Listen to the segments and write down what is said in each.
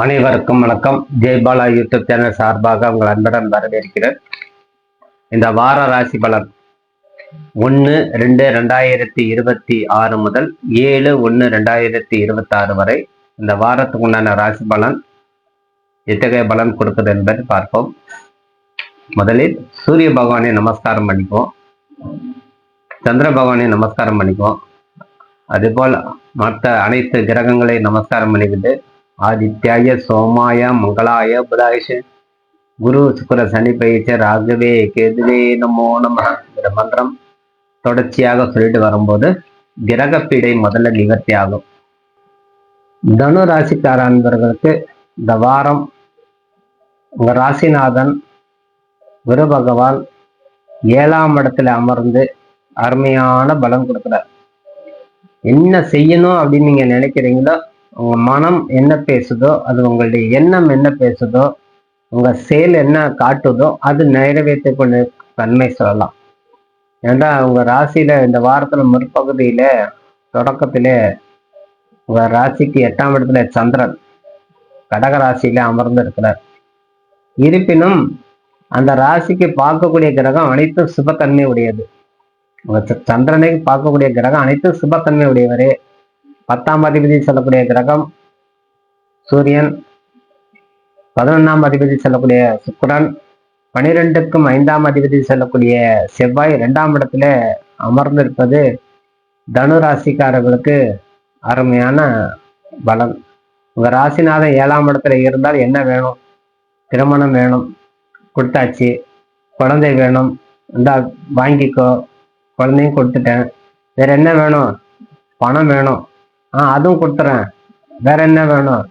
அனைவருக்கும் வணக்கம். Jaibala YouTube channel சார்பாக உங்கள் அன்புடன் வரவேற்கிறேன். இந்த வார ராசி பலன் ஒன்று ரெண்டு ரெண்டாயிரத்தி இருபத்தி ஆறு முதல் ஏழு ஒன்று ரெண்டாயிரத்தி இருபத்தி ஆறு வரை இந்த வாரத்துக்கு உண்டான ராசி பலன் எத்தகைய பலன் கொடுக்குது என்பதை பார்ப்போம். முதலில் சூரிய பகவானை நமஸ்காரம் பண்ணிக்குவோம். சந்திர பகவானை நமஸ்காரம் பண்ணிக்குவோம். அதுபோல் மற்ற அனைத்து கிரகங்களை நமஸ்காரம் பண்ணிக்கிட்டு ஆதித்யாய சோமாய மங்களாய புதாயிஷ குரு சுக்கர சனி பயிற்சி ராகவே கேதுவே நமோ நம இந்த மந்திரம் தொடர்ச்சியாக சொல்லிட்டு வரும்போது கிரகப்பீடை முதல்ல நிவர்த்தி ஆகும். தனு ராசிக்கார அன்பர்களுக்கு இந்த வாரம் உங்க ராசிநாதன் குரு பகவான் ஏழாம் இடத்துல அமர்ந்து அருமையான பலம் கொடுக்குறார். என்ன செய்யணும் அப்படின்னு நீங்க நினைக்கிறீங்களோ உங்க மனம் என்ன பேசுதோ அது உங்களுடைய எண்ணம் என்ன பேசுதோ உங்க செயல் என்ன காட்டுதோ அது நிறைவேற்றி கொண்டு தன்மை சொல்லலாம். ஏன்னா உங்க ராசியில இந்த வாரத்துல முற்பகுதியில தொடக்கத்தில் உங்க ராசிக்கு எட்டாம் இடத்துல சந்திரன் கடக ராசியில அமர்ந்து இருக்கிறார் இருப்பினும் அந்த ராசிக்கு பார்க்கக்கூடிய கிரகம் அனைத்தும் சுபத்தன்மை உடையது சந்திரனை பார்க்கக்கூடிய கிரகம் அனைத்தும் சுபத்தன்மை உடையவரே பத்தாம் அதிபதி சொல்லக்கூடிய கிரகம் சூரியன். பதினொன்னாம் அதிபதி சொல்லக்கூடிய சுக்கரன். பனிரெண்டுக்கும் ஐந்தாம் அதிபதி சொல்லக்கூடிய செவ்வாய் இரண்டாம் இடத்துல அமர்ந்திருப்பது தனு ராசிக்காரர்களுக்கு அருமையான பலன். உங்க ராசிநாதன் ஏழாம் இடத்துல இருந்தால் என்ன வேணும்? திருமணம் வேணும் கொடுத்தாச்சு குழந்தை வேணும் இந்தா வாங்கிக்கோ குழந்தையும் கொடுத்துட்டேன். வேற என்ன வேணும்? பணம் வேணும். ஆ அதுவும் கொடுத்துறேன். வேற என்ன வேணும்?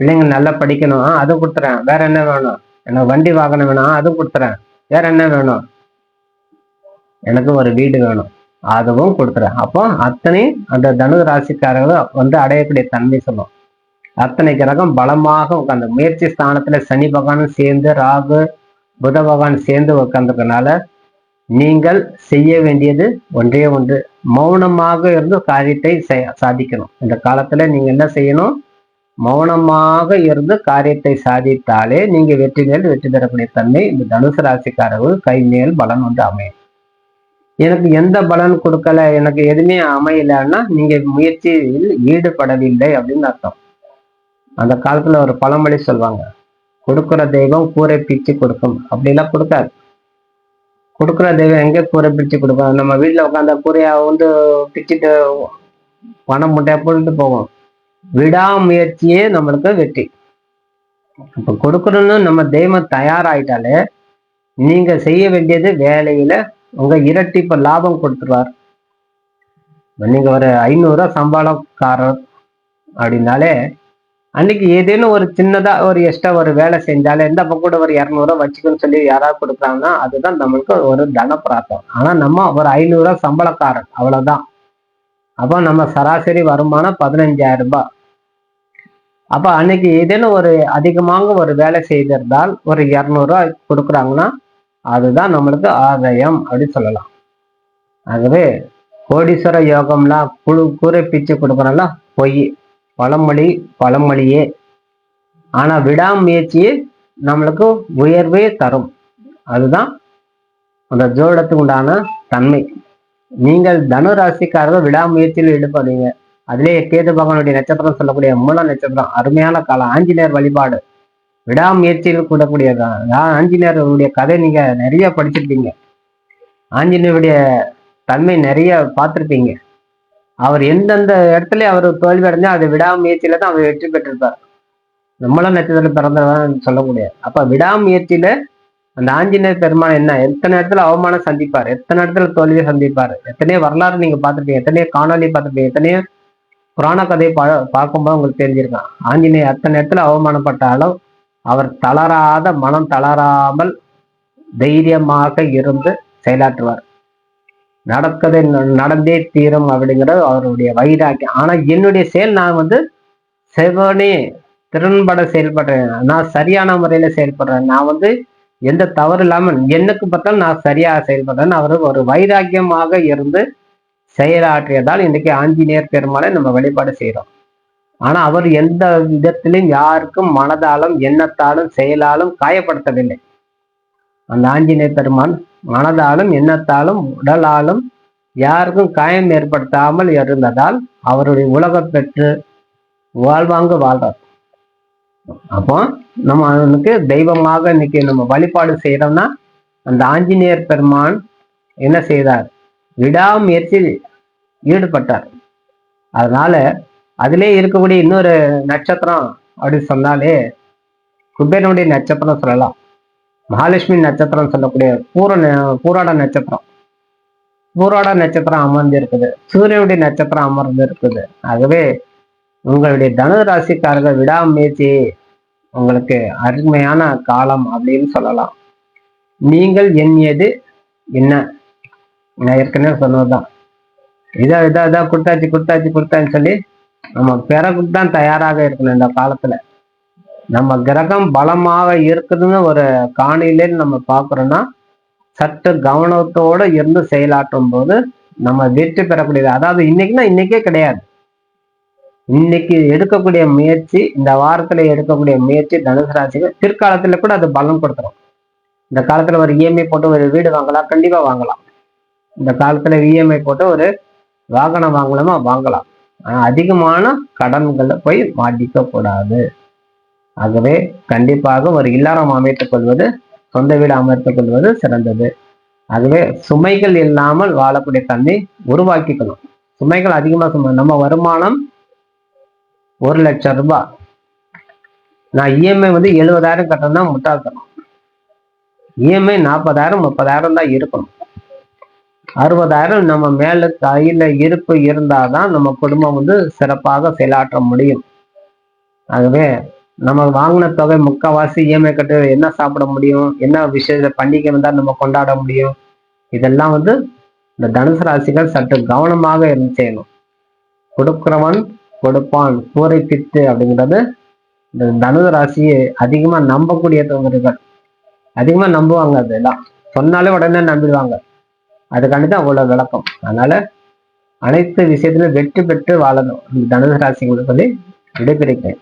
பிள்ளைங்க நல்லா படிக்கணும். ஆ அதுவும் கொடுத்துறேன். வேற என்ன வேணும்? எனக்கு வண்டி வாகனம் வேணும். அதுவும் கொடுத்துறேன். வேற என்ன வேணும்? எனக்கு ஒரு வீடு வேணும். அதுவும் கொடுத்துறேன். அப்போ அத்தனை அந்த தனு ராசிக்காரர்கள் வந்து அடையக்கூடிய தன்மை சொல்லும். அத்தனை கிரகம் பலமாக உட்காந்து முயற்சி ஸ்தானத்துல சனி பகவானும் சேர்ந்து ராகு புத பகவான் சேர்ந்து உட்காந்துருக்கனால நீங்கள் செய்ய வேண்டியது ஒன்றே ஒன்று. மௌனமாக இருந்து காரியத்தை சாதிக்கணும். இந்த காலத்துல நீங்க என்ன செய்யணும்? மௌனமாக இருந்து காரியத்தை சாதித்தாலே நீங்க வெற்றி மேல் வெற்றி பெறக்கூடிய தன்மை இந்த தனுசு ராசிக்காரர்கள் கை மேல் பலன் வந்து அமையும். எனக்கு எந்த பலன் கொடுக்கல எனக்கு எதுவுமே அமையலன்னா நீங்க முயற்சியில் ஈடுபடவில்லை அப்படின்னு அர்த்தம். அந்த காலத்துல ஒரு பழமொழி சொல்லுவாங்க கொடுக்கிற தெய்வம் கூரை பிச்சு கொடுக்கும். அப்படிலாம் கொடுக்காது. கொடுக்குற தெய்வம் எங்கே கூரை பிரித்து கொடுக்கும் நம்ம வீட்டில் உட்காந்த கூரையை வந்து பிச்சுட்டு பணம் முட்டையா போட்டுட்டு போவோம். விடாமுயற்சியே நம்மளுக்கு வெற்றி. இப்ப கொடுக்கணும்னு நம்ம தெய்வம் தயாராயிட்டாலே நீங்க செய்ய வேண்டியது வேலையில உங்க இரட்டிப்பு லாபம் கொடுத்துருவார். நீங்க ஒரு ஐநூறுரூவா சம்பளக்காரர் அப்படின்னாலே அன்னைக்கு ஏதேனும் ஒரு சின்னதா ஒரு எக்ஸ்ட்ரா ஒரு வேலை செஞ்சாலே இந்த பக்கம் கூட ஒரு இரநூறுவா வச்சுக்கணும்னு சொல்லி யாராவது கொடுக்குறாங்கன்னா அதுதான் நம்மளுக்கு ஒரு தன பிராப்தம் ஆனா நம்ம ஒரு ஐநூறுரூவா சம்பளக்காரன். அவ்வளவுதான். அப்போ நம்ம சராசரி வருமானம் பதினஞ்சாயிரம் ரூபாய். அப்ப அன்னைக்கு ஏதேனும் ஒரு அதிகமாக ஒரு வேலை செய்திருந்தால் ஒரு இரநூறுவா கொடுக்குறாங்கன்னா அதுதான் நம்மளுக்கு ஆதாயம் அப்படின்னு சொல்லலாம். ஆகவே கோடீஸ்வர யோகம்லாம் குழு கூரை பிச்சு கொடுக்குறோம்ல பொய். பழமொழி பழமொழியே. ஆனா விடாமுயற்சியே நம்மளுக்கு உயர்வே தரும். அதுதான் அந்த ஜோடத்துக்கு உண்டான தன்மை. நீங்கள் தனு ராசிக்காரர்கள் விடாமுயற்சியில் ஈடுபடுவீங்க. அதிலே கேது பகவானுடைய நட்சத்திரம் சொல்லக்கூடிய மூல நட்சத்திரம் அருமையான காலம் ஆஞ்சநேயர் வழிபாடு. விடாமுயற்சியில் கூடக்கூடியதான் அதான் ஆஞ்சநேயருடைய கதை நீங்க நிறைய படிச்சிருப்பீங்க. ஆஞ்சநேயருடைய தன்மை நிறைய பார்த்திருப்பீங்க. அவர் எந்தெந்த இடத்துல அவர் தோல்வி அடைஞ்சா அதை விடாமுயற்சியில தான் அவர் வெற்றி பெற்றிருப்பார். நம்மளாம் நட்சத்திரம் பிறந்தவன் முடியாது. அப்ப விடாமுயற்சியில அந்த ஆஞ்சநேயர் பெருமான் என்ன? எத்தனை இடத்துல அவமானம் சந்திப்பார்? எத்தனை இடத்துல தோல்வியை சந்திப்பார்? எத்தனையோ வரலாறு நீங்க பார்த்துருப்பீங்க. எத்தனையோ காணொலி பார்த்துருப்பீங்க. எத்தனையோ புராண கதையை பா பார்க்கும்போது உங்களுக்கு தெரிஞ்சிருக்கான் ஆஞ்சநேயர் அத்தனை இடத்துல அவமானப்பட்டாலும் அவர் தளராத மனம் தளராமல் தைரியமாக இருந்து செயலாற்றுவார். நடக்கதை நடந்தே தீரும் அப்படிங்கிறது அவருடைய வைராக்கியம். ஆனா என்னுடைய செயல் நான் வந்து செவனே திறன்பட செயல்படுறேன். நான் சரியான முறையில செயல்படுறேன். நான் வந்து எந்த தவறு இல்லாமல் என்னக்கு பார்த்தாலும் நான் சரியா செயல்படுறேன். அவர் ஒரு வைராக்கியமாக இருந்து செயலாற்றியதால் இன்னைக்கு ஆஞ்சநேயர் பெருமாளை நம்ம வழிபாடு செய்கிறோம் ஆனா அவர் எந்த விதத்திலும் யாருக்கும் மனதாலும் எண்ணத்தாலும் செயலாலும் காயப்படுத்தவில்லை. அந்த ஆஞ்சநேய பெருமான் மனதாலும் எண்ணத்தாலும் உடலாலும் யாருக்கும் காயம் ஏற்படுத்தாமல் இருந்ததால் அவருடைய உலக பெற்று வாழ்வாங்க வாழ்றார். அப்போ நம்ம அவனுக்கு தெய்வமாக இன்னைக்கு நம்ம வழிபாடு செய்யறோம்னா அந்த ஆஞ்சநேயர் பெருமான் என்ன செய்தார்? விடாமுயற்சி ஈடுபட்டார். அதனால அதிலே இருக்கக்கூடிய இன்னொரு நட்சத்திரம் அப்படின்னு சொன்னாலே குபேரனுடைய நட்சத்திரம் சொல்லலாம். மகாலட்சுமி நட்சத்திரம் சொல்லக்கூடிய பூர பூராட நட்சத்திரம். பூராட நட்சத்திரம் அமர்ந்து இருக்குது சூரியனுடைய நட்சத்திரம் அமர்ந்து இருக்குது ஆகவே உங்களுடைய தனு ராசிக்காரர்கள் விடாமுயற்சி உங்களுக்கு அருமையான காலம் அப்படின்னு சொல்லலாம். நீங்கள் எண்ணியது என்ன? நான் ஏற்கனவே சொன்னதுதான். இதா இதா இதா கொடுத்தாச்சு கொடுத்தாச்சு கொடுத்தான்னு சொல்லி நம்ம பிறகுக்கு தான் தயாராக இருக்கணும் இந்த காலத்துல. நம்ம கிரகம் பலமாக இருக்குதுன்னு ஒரு காணிலே நம்ம பார்க்குறோன்னா சற்று கவனத்தோட இருந்து செயலாற்றும் போது நம்ம வெற்றி பெறக்கூடியது. அதாவது இன்னைக்குன்னா இன்னைக்கே கிடையாது. இன்னைக்கு எடுக்கக்கூடிய முயற்சி இந்த வாரத்துல எடுக்கக்கூடிய முயற்சி தனுசு ராசிக்கு பிற்காலத்துல கூட அது பலம் கொடுத்துரும். இந்த காலத்துல ஒரு இஎம்ஐ போட்டு ஒரு வீடு வாங்கலாம் கண்டிப்பா வாங்கலாம். இந்த காலத்துல இஎம்ஐ போட்டு ஒரு வாகனம் வாங்கலாமா? வாங்கலாம். ஆனா அதிகமான கடன்களை போய் மாட்டிக்க கூடாது ஆகவே கண்டிப்பாக ஒரு இல்லறம் அமைத்துக் கொள்வது சொந்த வீடு அமைத்துக் கொள்வது சிறந்தது. ஆகவே சுமைகள் இல்லாமல் வாழக்கூடிய தன்மை உருவாக்கிக்கணும். சுமைகள் அதிகமா சுமை நம்ம வருமானம் ஒரு லட்சம் ரூபாய் நான் இஎம்ஐ வந்து எழுபதாயிரம் கட்டணும்னா முட்டாள்தனம் இஎம்ஐ நாற்பதாயிரம் முப்பதாயிரம் தான் இருக்கணும். அறுபதாயிரம் நம்ம மேல கையில இருப்பு இருந்தாதான் நம்ம குடும்பம் வந்து சிறப்பாக செயலாற்ற முடியும். ஆகவே நம்ம வாங்கின தொகை முக்கால்வாசி இஎம்ஐ கட்டு என்ன சாப்பிட முடியும்? என்ன விஷயத்துல பண்டிகை வந்தால் நம்ம கொண்டாட முடியும்? இதெல்லாம் வந்து இந்த தனுசு ராசிகள் சற்று கவனமாக இருந்து செய்யணும் கொடுக்கிறவன் கொடுப்பான் கூரை பித்து அப்படிங்கிறது இந்த தனுசு ராசியை அதிகமா நம்பக்கூடியவர்கள் அதிகமா நம்புவாங்க அதெல்லாம். சொன்னாலே உடனே நம்பிடுவாங்க. அதுக்காண்டி தான் அவ்வளவு விளக்கம். அதனால அனைத்து விஷயத்திலும் வெற்றி பெற்று வாழணும். இந்த தனுசு ராசிகளுக்கு சொல்லி விடைபிடிக்கிறேன்